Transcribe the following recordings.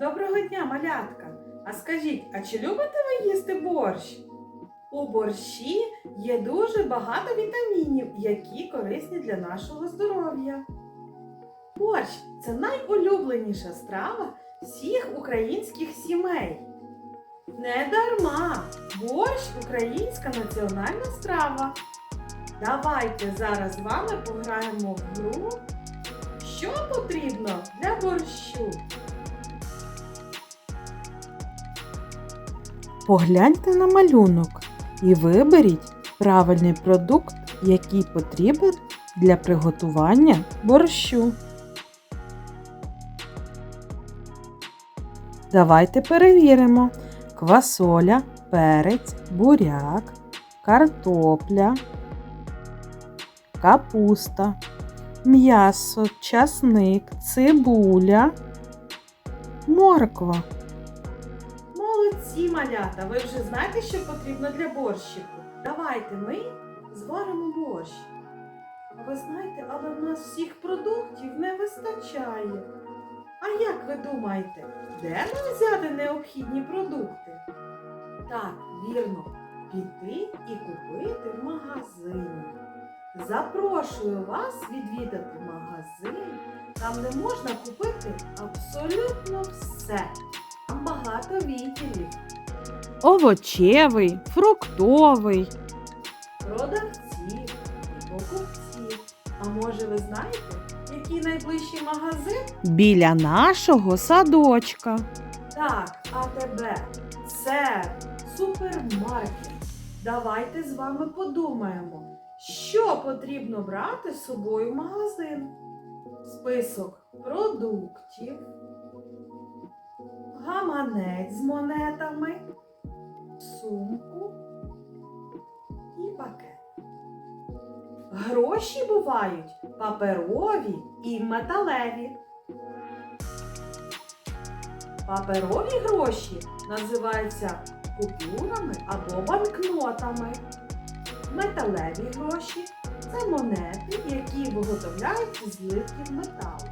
Доброго дня, малятка! А скажіть, а чи любите ви їсти борщ? У борщі є дуже багато вітамінів, які корисні для нашого здоров'я. Борщ це найулюбленіша страва всіх українських сімей. Не дарма борщ українська національна страва. Давайте зараз з вами пограємо в гру. Що потрібно для борщу? Погляньте на малюнок і виберіть правильний продукт, який потрібен для приготування борщу. Давайте перевіримо. Квасоля, перець, буряк, картопля, капуста, м'ясо, часник, цибуля, морква. Молодці, малята! Ви вже знаєте, що потрібно для борщику? Давайте ми зваримо борщ. Ви знаєте, але в нас всіх продуктів не вистачає. А як ви думаєте, де нам взяти необхідні продукти? Так, вірно, піти і купити в магазині. Запрошую вас відвідати магазин, там де можна купити абсолютно все. Там багато відділів. овочевий, фруктовий, продавців і покупців. А може ви знаєте, який найближчий магазин? біля нашого садочка. Так, АТБ. Це супермаркет. Давайте з вами подумаємо, що потрібно брати з собою в магазин. Список продуктів, гаманець з монетами, сумку і пакет. Гроші бувають паперові і металеві. Паперові гроші називаються купюрами або банкнотами. Металеві гроші це монети, які виготовляють зі злитків металу.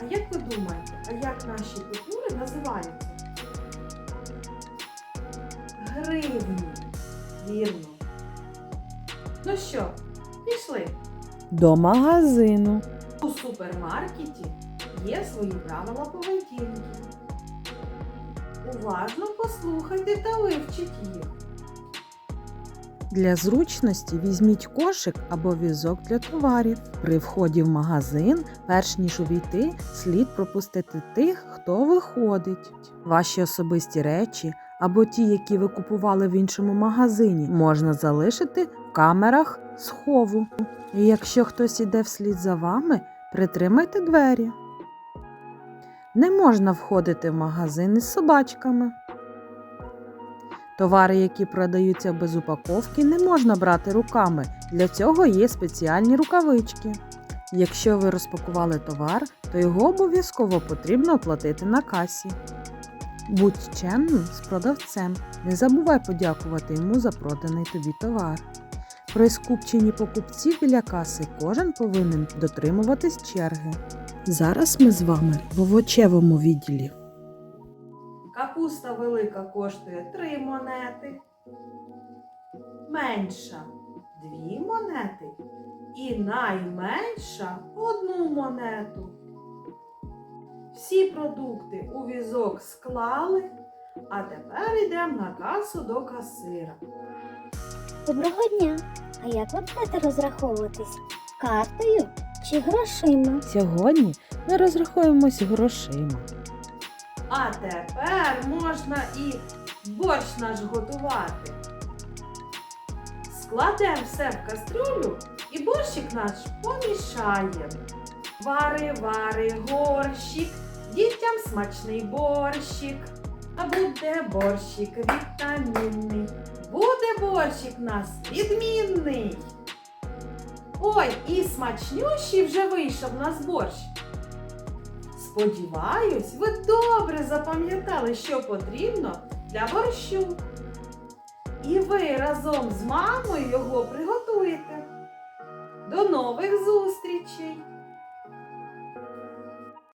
А як ви думаєте, а як наші купюри називаються? Гривні. Вірно. Ну що, пішли? До магазину. У супермаркеті є свої правила поведінки. Уважно послухайте та вивчіть їх. Для зручності візьміть кошик або візок для товарів. При вході в магазин, перш ніж увійти, слід пропустити тих, хто виходить. Ваші особисті речі або ті, які ви купували в іншому магазині, можна залишити в камерах схову. І якщо хтось іде вслід за вами, притримайте двері. Не можна входити в магазин із собачками. Товари, які продаються без упаковки, не можна брати руками. Для цього є спеціальні рукавички. Якщо ви розпакували товар, то його обов'язково потрібно оплатити на касі. Будь чемним з продавцем. Не забувай подякувати йому за проданий тобі товар. При скупченні покупців біля каси кожен повинен дотримуватись черги. Зараз ми з вами в овочевому відділі. Капуста велика коштує 3 монети, менша 2 монети і найменша одну монету. Всі продукти у візок склали, а тепер йдемо на касу до касира. Доброго дня! А як ви будете розраховуватись? Картою чи грошима? Сьогодні ми розрахуємось грошима. А тепер можна і борщ наш готувати. Складемо все в кастрюлю і борщик наш помішаємо. Вари, вари, горщик, дітям смачний борщик. А буде борщик вітамінний. Буде борщик нас відмінний. Ой, і смачнющий вже вийшов в нас борщ. Сподіваюсь, ви добре запам'ятали, що потрібно для борщу. І ви разом з мамою його приготуєте. До нових зустрічей!